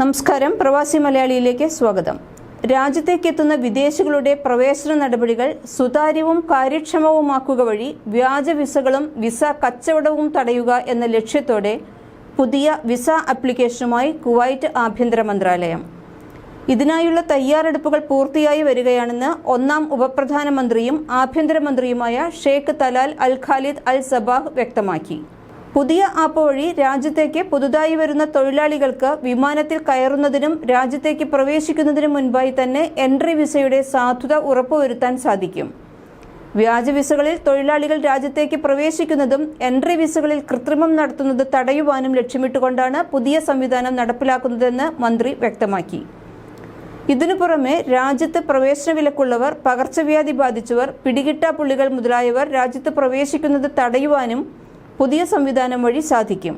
നമസ്കാരം. പ്രവാസി മലയാളിയിലേക്ക് സ്വാഗതം. രാജ്യത്തേക്കെത്തുന്ന വിദേശികളുടെ പ്രവേശന നടപടികൾ സുതാര്യവും കാര്യക്ഷമവുമാക്കുക വഴി വ്യാജ വിസകളും വിസ കച്ചവടവും തടയുക എന്ന ലക്ഷ്യത്തോടെ പുതിയ വിസ ആപ്ലിക്കേഷനുമായി കുവൈറ്റ് ആഭ്യന്തര മന്ത്രാലയം. ഇതിനായുള്ള തയ്യാറെടുപ്പുകൾ പൂർത്തിയായി വരികയാണെന്ന് ഒന്നാം ഉപപ്രധാനമന്ത്രിയും ആഭ്യന്തരമന്ത്രിയുമായ Sheikh Talal Al Khalid Al Sabah വ്യക്തമാക്കി. പുതിയ ആപ്പ് വഴി രാജ്യത്തേക്ക് പുതുതായി വരുന്ന തൊഴിലാളികൾക്ക് വിമാനത്തിൽ കയറുന്നതിനും രാജ്യത്തേക്ക് പ്രവേശിക്കുന്നതിനും മുൻപായി തന്നെ എൻട്രി വിസയുടെ സാധുത ഉറപ്പുവരുത്താൻ സാധിക്കും. വ്യാജ വിസകളിൽ തൊഴിലാളികൾ രാജ്യത്തേക്ക് പ്രവേശിക്കുന്നതും എൻട്രി വിസകളിൽ കൃത്രിമം നടത്തുന്നത് തടയുവാനും ലക്ഷ്യമിട്ടുകൊണ്ടാണ് പുതിയ സംവിധാനം നടപ്പിലാക്കുന്നതെന്ന് മന്ത്രി വ്യക്തമാക്കി. ഇതിനു പുറമെ രാജ്യത്ത് പ്രവേശന വിലക്കുള്ളവർ പകർച്ചവ്യാധി ബാധിച്ചവർ പിടികിട്ടാപ്പുള്ളികൾ മുതലായവർ രാജ്യത്ത് പ്രവേശിക്കുന്നത് തടയുവാനും പുതിയ സംവിധാനം വഴി സാധിക്കും.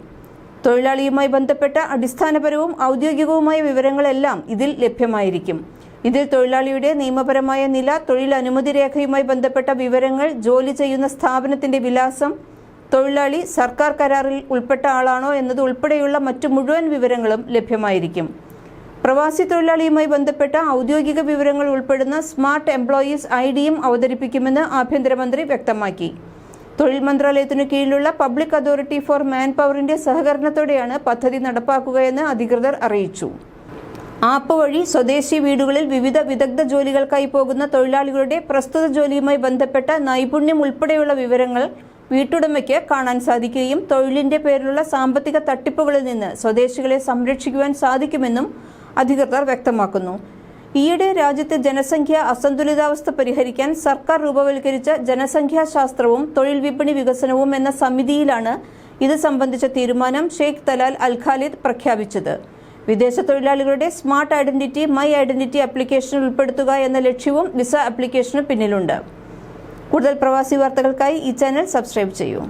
തൊഴിലാളിയുമായി ബന്ധപ്പെട്ട അടിസ്ഥാനപരവും ഔദ്യോഗികവുമായ വിവരങ്ങളെല്ലാം ഇതിൽ ലഭ്യമായിരിക്കും. ഇതിൽ തൊഴിലാളിയുടെ നിയമപരമായ നില തൊഴിൽ അനുമതി രേഖയുമായി ബന്ധപ്പെട്ട വിവരങ്ങൾ ജോലി ചെയ്യുന്ന സ്ഥാപനത്തിന്റെ വിലാസം തൊഴിലാളി സർക്കാർ കരാറിൽ ഉൾപ്പെട്ട ആളാണോ എന്നത് ഉൾപ്പെടെയുള്ള മറ്റു മുഴുവൻ വിവരങ്ങളും ലഭ്യമായിരിക്കും. പ്രവാസി തൊഴിലാളിയുമായി ബന്ധപ്പെട്ട ഔദ്യോഗിക വിവരങ്ങൾ ഉൾപ്പെടുന്ന സ്മാർട്ട് എംപ്ലോയീസ് ഐ ഡിയും അവതരിപ്പിക്കുമെന്ന് ആഭ്യന്തരമന്ത്രി വ്യക്തമാക്കി. തൊഴിൽ മന്ത്രാലയത്തിനു കീഴിലുള്ള പബ്ലിക് അതോറിറ്റി ഫോർ മാൻ പവറിന്റെ സഹകരണത്തോടെയാണ് പദ്ധതി നടപ്പാക്കുകയെന്ന് അധികൃതർ അറിയിച്ചു. ആപ്പ് വഴി സ്വദേശി വീടുകളിൽ വിവിധ വിദഗ്ധ ജോലികൾക്കായി പോകുന്ന തൊഴിലാളികളുടെ പ്രസ്തുത ജോലിയുമായി ബന്ധപ്പെട്ട നൈപുണ്യം ഉൾപ്പെടെയുള്ള വിവരങ്ങൾ വീട്ടുടമയ്ക്ക് കാണാൻ സാധിക്കുകയും തൊഴിലിന്റെ പേരിലുള്ള സാമ്പത്തിക തട്ടിപ്പുകളിൽ നിന്ന് സ്വദേശികളെ സംരക്ഷിക്കുവാൻ സാധിക്കുമെന്നും അധികൃതർ വ്യക്തമാക്കുന്നു. ഈയിടെ രാജ്യത്തെ ജനസംഖ്യ അസന്തുലിതാവസ്ഥ പരിഹരിക്കാൻ സർക്കാർ രൂപവൽക്കരിച്ച ജനസംഖ്യാശാസ്ത്രവും തൊഴിൽ വിപണി വികസനവും എന്ന സമിതിയിലാണ് ഇത് സംബന്ധിച്ച തീരുമാനം ഷെയ്ഖ് തലാൽ അൽ ഖാലിദ് പ്രഖ്യാപിച്ചത്. വിദേശ തൊഴിലാളികളുടെ smart identity my identity application ഉൾപ്പെടുത്തുക എന്ന ലക്ഷ്യവും വിസ ആപ്ലിക്കേഷന് പിന്നിലുണ്ട്. കൂടുതൽ പ്രവാസി വാർത്തകൾക്കായി ഈ ചാനൽ സബ്സ്ക്രൈബ് ചെയ്യൂ.